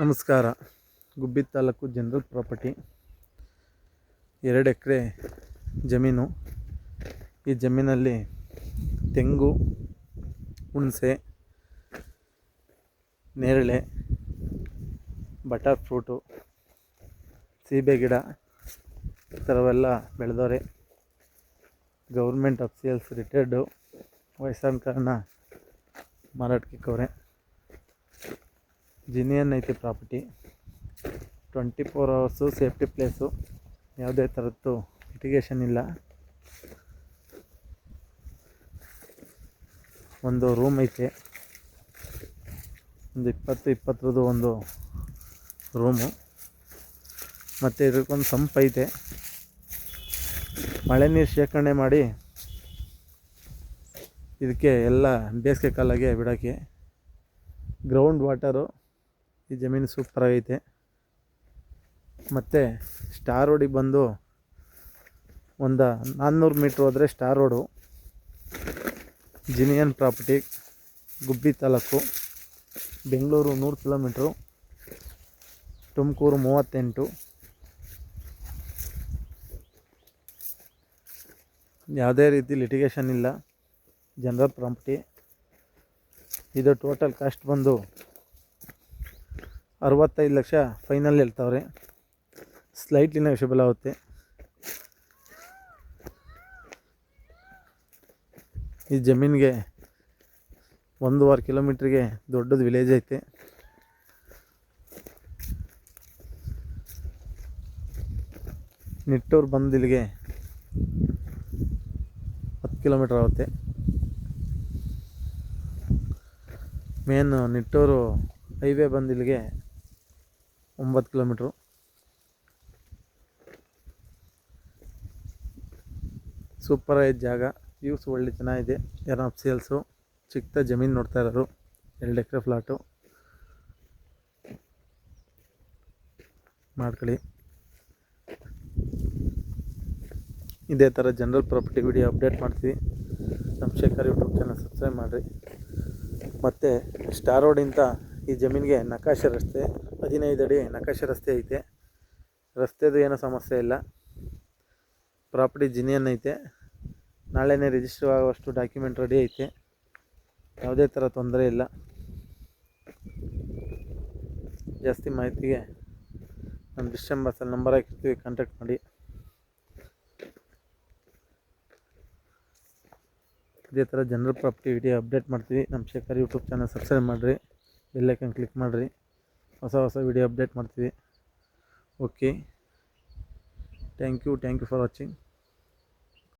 ನಮಸ್ಕಾರ. Gubbi taluk general property. ಎರಡು ಎಕರೆ ಜಮೀನು. ಈ ಜಮೀನಲ್ಲಿ ತೆಂಗು, ಹುಣಸೆ, ನೇರಳೆ, ಬಟರ್ ಫ್ರೂಟು, ಸೀಬೆ ಗಿಡ, ಈ ಥರವೆಲ್ಲ ಬೆಳೆದವ್ರೆ. ಗೌರ್ಮೆಂಟ್ ಅಫ್ಸಿಯಲ್ಸ್ ರಿಟೈರ್ಡು, ವಯಸ್ಸಾದ ಕಾರಣ ಮಾರಾಟಕ್ಕೆ ಇಕ್ಕವ್ರೆ ಜಿನಿಯನ್ ಐತಿ property. Twenty four hours safety place ಯಾವುದೇ ಥರದ್ದು ಇಟಿಗೇಷನ್ ಇಲ್ಲ. ಒಂದು ರೂಮ್ ಐತೆ. ಒಂದು ಇಪ್ಪತ್ತು, ಇಪ್ಪತ್ತರದ್ದು ಒಂದು ರೂಮು ಮತ್ತು ಇದಕ್ಕೊಂದು ಸಂಪ್ ಐತೆ. ಮಳೆ ನೀರು ಶೇಖರಣೆ ಮಾಡಿ ಇದಕ್ಕೆ ಎಲ್ಲ ಬೇಸಿಗೆ ಕಾಲಾಗೆ ಬಿಡೋಕ್ಕೆ. ಗ್ರೌಂಡ್ ವಾಟರು ಈ ಜಮೀನು ಸೂಪರಾಗೈತೆ ಮತ್ತು ಸ್ಟಾರ್ ರೋಡಿಗೆ ಬಂದು ಒಂದು ನಾನ್ನೂರು ಮೀಟ್ರ್ ಹೋದರೆ star road. Genuine property, Gubbi taluk, Bengaluru ನೂರು ಕಿಲೋಮೀಟ್ರು, ತುಮಕೂರು ಮೂವತ್ತೆಂಟು. ಯಾವುದೇ ರೀತಿ ಲಿಟಿಗೇಷನ್ ಇಲ್ಲ. ಜನರಲ್ ಪ್ರಾಪರ್ಟಿ ಇದು ಟೋಟಲ್ ಕಾಸ್ಟ್ ಬಂದು ಅರವತ್ತೈದು ಲಕ್ಷ ಫೈನಲ್ ಹೇಳ್ತಾವ್ರೆ. ಸ್ಲೈಟ್ಲಿ ನೆಗೋಷಿಯಬಲ್ ಆಗುತ್ತೆ. ಈ ಜಮೀನಿಗೆ ಒಂದೂವರೆ ಕಿಲೋಮೀಟ್ರಿಗೆ ದೊಡ್ಡದು ವಿಲೇಜ್ ಐತೆ. ನಿಟ್ಟೂರು ಬಂದು ಇಲ್ಲಿಗೆ ಹತ್ತು ಕಿಲೋಮೀಟ್ರ್ ಆಗುತ್ತೆ. ಮೇನ್ ನಿಟ್ಟೂರು ಹೈವೇ ಬಂದು ಇಲ್ಲಿಗೆ ಒಂಬತ್ತು ಕಿಲೋಮೀಟ್ರು. ಸೂಪರ್ ಐದು ಜಾಗ. ವ್ಯೂಸ್ ಒಳ್ಳೆ ಚೆನ್ನಾಗಿದೆ ಯಾರೋ ಸೇಲ್ಸು ಚಿಕ್ಕ ಜಮೀನು ನೋಡ್ತಾ ಇರೋರು. ಎರಡು ಎಕರೆ ಫ್ಲಾಟು ಮಾಡ್ಕೊಳ್ಳಿ. ಇದೇ ಥರ ಜನರಲ್ ಪ್ರಾಪರ್ಟಿ ವಿಡಿಯೋ ಅಪ್ಡೇಟ್ ಮಾಡ್ತೀವಿ. ನಮ್ಮ ಶೇಖರ್ ಯೂಟ್ಯೂಬ್ ಚಾನಲ್ ಸಬ್ಸ್ಕ್ರೈಬ್ ಮಾಡಿರಿ. ಮತ್ತು ಸ್ಟಾರ್ ರೋಡಿಂದ ಈ ಜಮೀನಿಗೆ ನಕಾಶೆ ರಸ್ತೆ. ಹದಿನೈದು ಅಡಿ ನಕಾಶೆ ರಸ್ತೆ ಐತೆ. ರಸ್ತೆದು ಏನೂ ಸಮಸ್ಯೆ ಇಲ್ಲ. ಪ್ರಾಪರ್ಟಿ ಜಿನಿಯನ್ ಐತೆ. ನಾಳೆನೇ ರಿಜಿಸ್ಟರ್ ಆಗುವಷ್ಟು ಡಾಕ್ಯುಮೆಂಟ್ ರೆಡಿ ಐತೆ. ಯಾವುದೇ ಥರ ತೊಂದರೆ ಇಲ್ಲ. ಜಾಸ್ತಿ ಮಾಹಿತಿಗೆ ನಮ್ಮ ಡಿಸ್ಟೆಂಬರ್ಸಲ್ಲಿ ನಂಬರ್ ಹಾಕಿರ್ತೀವಿ ಕಾಂಟ್ಯಾಕ್ಟ್ ಮಾಡಿ. ಇದೇ ಥರ ಜನರಲ್ ಪ್ರಾಪರ್ಟಿ ವಿಡಿಯೋ ಅಪ್ಡೇಟ್ ಮಾಡ್ತೀವಿ. ನಮ್ಮ ಶೇಖರ್ ಯೂಟ್ಯೂಬ್ ಚಾನಲ್ ಸಬ್ಸ್ಕ್ರೈಬ್ ಮಾಡಿರಿ. ಬೆಲ್ಲೈಕನ್ ಕ್ಲಿಕ್ ಮಾಡಿರಿ. ಹೊಸ ಹೊಸ ವಿಡಿಯೋ ಅಪ್ಡೇಟ್ ಮಾಡ್ತೀವಿ. Okay thank you thank you for watching